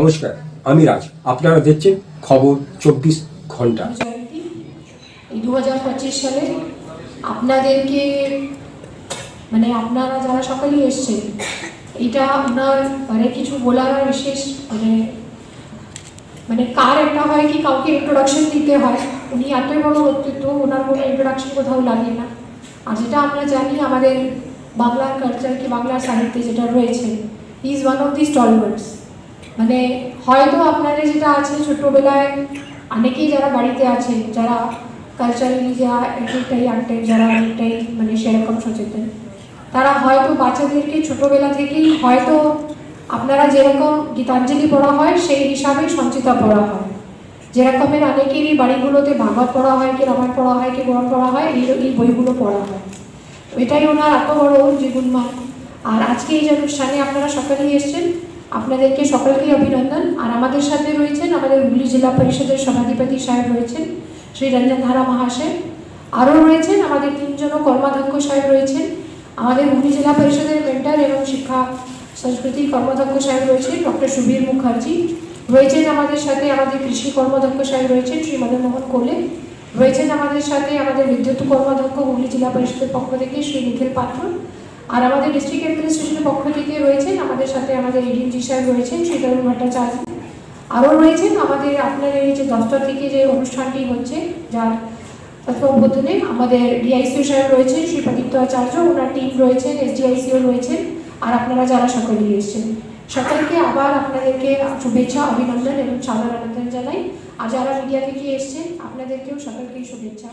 নমস্কার, আমি রাজ। আপনারা দেখছেন খবর চব্বিশ ঘণ্টা। দু হাজার পঁচিশ সালে আপনাদেরকে মানে আপনারা যারা সকলেই এসছেন, এটা আপনার মানে কিছু বলার বিশেষ মানে মানে কার একটা হয় কি কাউকে ইন্ট্রোডাকশন দিতে হয়? উনি এতই বড় ব্যক্তিত্ব, ওনার কোনো ইন্ট্রোডাকশন কোথাও লাগে না। আর যেটা আমরা জানি, আমাদের বাংলার কালচার কি বাংলার সাহিত্যে যেটা রয়েছে is one of the stalwarts মানে হয়তো আপনাদের যেটা আছে ছোটবেলায় অনেকেই যারা বাড়িতে আছে, যারা কালচারালি যা একটাই আর্টের যারা অনেকটাই মানে সেরকম সচেতন, তারা হয়তো বাচ্চাদেরকে ছোটবেলা থেকেই হয়তো আপনারা যেরকম গীতাঞ্জলি পড়া হয়, সেই হিসাবে সঞ্চিতা পড়া হয়। যেরকমের অনেকেরই বাড়িগুলোতে ভাগবত পড়া হয়, কি রামায়ণ পড়া হয়, কি পুরাণ পড়া হয়, এই এই বইগুলো পড়া হয়। এটাই ওনার এত বড় জীবনমান আর আজকে এই যে অনুষ্ঠানে আপনারা সকলেই এসেছেন। আপনাদেরকে সকলকেই অভিনন্দন। আর আমাদের সাথে রয়েছেন আমাদের হুগলি জেলা পরিষদের সভাধিপতি সাহেব রয়েছেন, শ্রী রঞ্জন ধারা মহাশয়। আরও রয়েছেন আমাদের তিনজন কর্মাধ্যক্ষ সাহেব রয়েছেন, আমাদের হুগলি জেলা পরিষদের মেন্টার এবং শিক্ষা সংস্কৃতি কর্মাধ্যক্ষ সাহেব রয়েছেন, ডক্টর সুবীর মুখার্জি। রয়েছেন আমাদের সাথে আমাদের কৃষি কর্মাধ্যক্ষ সাহেব রয়েছেন, শ্রী মদন মোহন কোলে। রয়েছেন আমাদের সাথে আমাদের বিদ্যুৎ কর্মাধ্যক্ষ হুগলি জেলা পরিষদের পক্ষ থেকে শ্রী নিখিল পাত্র। আর আমাদের ডিস্ট্রিক্ট অ্যাডমিনিস্ট্রেশনের পক্ষ থেকে রয়েছেন আমাদের সাথে আমাদের এডিএমজি সাহেব রয়েছেন শ্রী তরুণ ভট্টাচার্য। আরও রয়েছেন আমাদের, আপনার এই যে দফতর থেকে যে অনুষ্ঠানটি হচ্ছে, যার উদ্বোধনে আমাদের ডিআইসিও সাহেব রয়েছেন শ্রী প্রদীপ্ত আচার্য ওনার টিম রয়েছেন এসডিআইসিও রয়েছেন, আর আপনারা যারা সকলেই এসেছেন। সকলকে আবার আপনাদেরকে শুভেচ্ছা, অভিনন্দন এবং সাদর আনন্দন জানাই। আর যারা মিডিয়া থেকে এসছেন, আপনাদেরকেও সকলকেই শুভেচ্ছা।